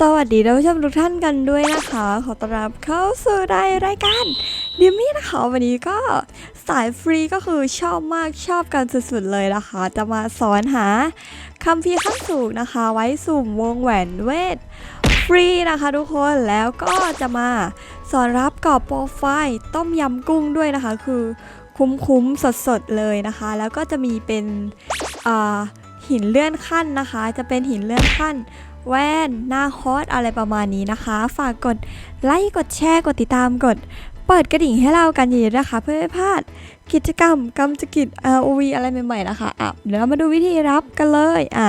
สวัสดีท่านผู้ชมทุกท่านกันด้วยนะคะ ขอต้อนรับเข้าสู่รายรายการดิมมี่นะคะ วันนี้ก็สายฟรีก็คือชอบมากชอบกันสุดๆเลยนะคะ จะมาสอนหาคำพีขั้นสูงนะคะ ไว้สุ่มวงแหวนเวทฟรีนะคะทุกคนแล้วก็จะมาสอนรับกรอบโปรไฟล์ต้มยำกุ้งด้วยนะคะ คือคุ้มๆสดๆเลยนะคะ แล้วก็จะมีเป็น หินเลื่อนขั้นนะคะ จะเป็นหินเลื่อนขั้น แว่นหน้าคอสอะไรประมาณนี้นะคะ ฝากกดไลค์กดแชร์กดติดตามกด เปิดกระดิ่งให้เรากันเยอะๆนะคะ เพื่อไม่พลาดกิจกรรมกำจกิจ ROV อะไรใหม่ๆนะคะอะเดี๋ยวเรามาดูวิธีรับกันเลยอะ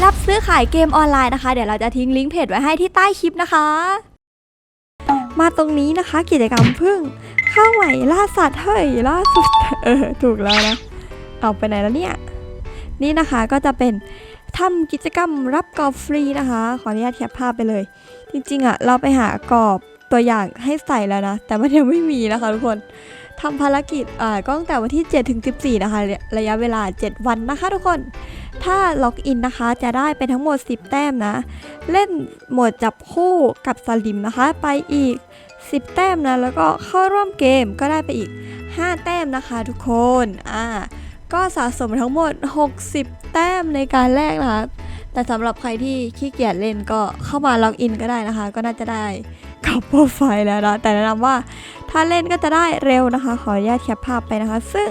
รับซื้อขายเกมออนไลน์นะคะ เดี๋ยวเราจะทิ้งลิงก์เพจไว้ให้ที่ใต้คลิปนะคะ มาตรงนี้นะคะกิจกรรมพึ่งข้าวไหวล่าสัตว์เฮ้ยล่าสุดเออถูกแล้วนะเอาไปไหนแล้วเนี่ยนี่นะคะก็จะเป็นทำกิจกรรมรับกรอบฟรีนะคะ ขออนุญาตแคปภาพไปเลย จริงๆอะเราไปหากรอบตัวอย่างให้ใส่แล้วนะ แต่มันยังไม่มีนะคะทุกคนทำภารกิจอ่าก็ตั้งแต่วันที่ 7 ถึง 14 นะคะ ระยะเวลา 7 วันนะคะทุกคน ถ้าล็อกอินนะคะจะได้ไปทั้งหมด 10 แต้มนะ เล่นหมดจับคู่กับสลิมนะคะ ไปอีก 10 แต้มนะ แล้วก็เข้าร่วมเกมก็ได้ไปอีก 5 แต้มนะคะทุกคนอ่าก็สะสมทั้งหมด 60 แต้มในการแรกนะคะแต่สำหรับใครที่ขี้เกียจเล่นก็เข้ามาล็อกอินก็ได้นะคะ ก็น่าจะได้กับโปรไฟล์แล้วนะแต่แนะนำว่าถ้าเล่นก็จะได้เร็วนะคะ ขออนุญาตแคปภาพไปนะคะ ซึ่ง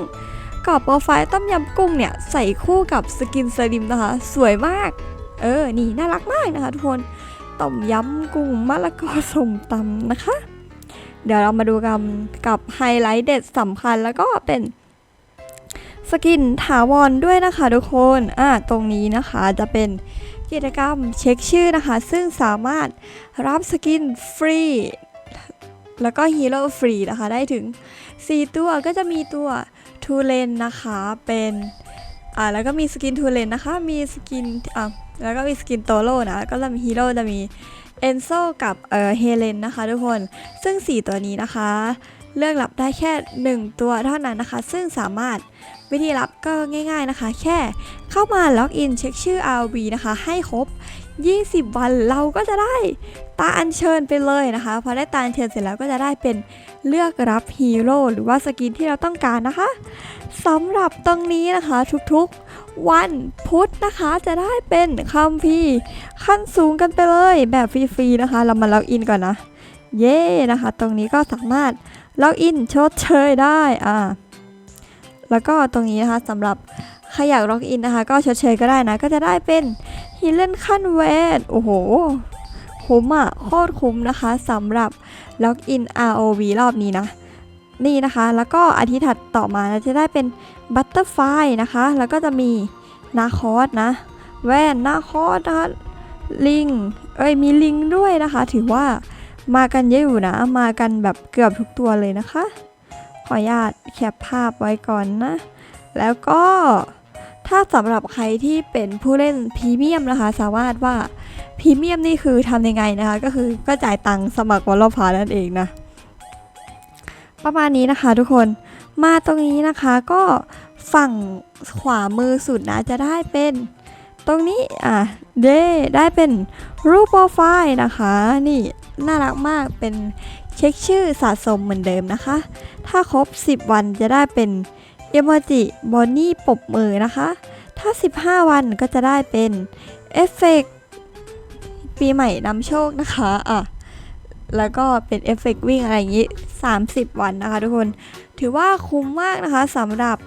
กรอบโปรไฟล์ต้มยำกุ้งเนี่ยใส่คู่กับสกินสลิมนะคะ สวยมาก เออ นี่น่ารักมากนะคะทุกคนต้มยำกุ้งมะละกอสมตำนะคะ เดี๋ยวเรามาดูกันกับไฮไลท์เด็ดสำคัญแล้วก็เป็นสกินถาวรด้วยนะคะทุกคน อ่า ตรงนี้นะคะจะเป็นกิจกรรมเช็คชื่อนะคะ ซึ่งสามารถรับสกินฟรี แล้วก็ฮีโร่ฟรีนะคะ ได้ถึง 4 ตัวก็จะมีตัว ทูเลนนะคะเป็นอ่าแล้วก็มีสกินทูเลนนะคะมีสกินอ่าแล้วก็มีสกินโตโร่นะก็จะมีฮีโร่จะมีเอนโซกับเอ่อเฮเลนนะคะทุกคนซึ่ง 4 ตัวนี้นะคะ เลือกรับได้แค่ 1 ตัวเท่านั้นนะคะ ซึ่งสามารถวิธีรับก็ง่ายๆนะคะ แค่เข้ามาล็อกอินเช็คชื่อ RV นะคะ ให้ครบ 20 วันเราก็จะได้ตาอัญเชิญไปเลยนะคะพอได้ตาอัญเชิญเสร็จแล้วก็จะได้เป็นเลือกรับฮีโร่หรือว่าสกินที่เราต้องการนะคะสำหรับตรงนี้นะคะทุกๆวันพุธนะคะ จะได้เป็นคัมพีขั้นสูงกันไปเลยแบบฟรีๆนะคะ เรามาล็อกอินก่อนนะ เย้นะคะ ตรงนี้ก็สามารถ ล็อกอินชดเชยได้อ่าแล้วก็ตรงนี้นะคะสำหรับใครอยากล็อกอินนะคะ ก็ชดเชยก็ได้นะ ก็จะได้เป็นฮิลเลนขั้นเวทโอ้โห คุ้มอะโคตรคุ้มนะคะสำหรับล็อกอิน ROV รอบนี้นะ นี่นะคะ แล้วก็อาทิตย์ถัดต่อมาเราจะได้เป็นบัตเตอร์ไฟนะคะ แล้วก็จะมีนาคอสนะ แว่นนาคอสนะคะลิง เอ้ยมีลิงด้วยนะคะ ถือว่า มากันเยอะอยู่นะ มากันแบบเกือบทุกตัวเลยนะคะ ขออนุญาตแคปภาพไว้ก่อนนะ แล้วก็ถ้าสำหรับใครที่เป็นผู้เล่นพรีเมียมนะคะ สามารถว่าพรีเมียมนี่คือทำยังไงนะคะ ก็คือก็จ่ายตังค์สมัครวอลล์พานั่นเองนะ ประมาณนี้นะคะทุกคนมาตรงนี้นะคะก็ฝั่งขวามือสุดนะจะได้เป็น ตรงนี้อะเดได้เป็นรูปโปรไฟล์นะคะ นี่ น่ารักมากเป็นเช็คชื่อสะสมเหมือนเดิมนะคะ ถ้าครบ 10 วันจะได้เป็นเอโมจิบอนนี่ปบมือนะคะ ถ้า 15 วันก็จะได้เป็นเอฟเฟกปีใหม่นำโชคนะคะอะแล้วก็เป็นเอฟเฟกต์วิ่งอะไรอย่างนี้ 30 วันนะคะทุกคน ถือว่าคุ้มมากนะคะสำหรับ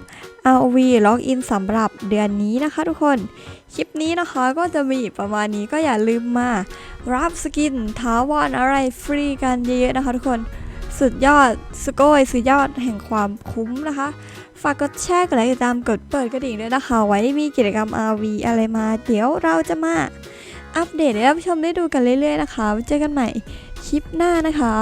ROV ล็อกอินสำหรับเดือนนี้นะคะทุกคน คลิปนี้นะคะก็จะมีประมาณนี้ก็อย่าลืมมา รับสกินท้าวอนอะไรฟรีกันเยอะๆนะคะทุกคนสุดยอดสโกยสุดยอดแห่งความคุ้มนะคะ ฝากกดแชร์กดไลค์ติดตามกดเปิดกระดิ่งด้วยนะคะ ไว้มีกิจกรรม RV อะไรมา เดี๋ยวเราจะมาอัปเดตให้ท่านผู้ชมได้ดูกันเรื่อยๆนะคะเจอกันใหม่คลิปหน้านะคะ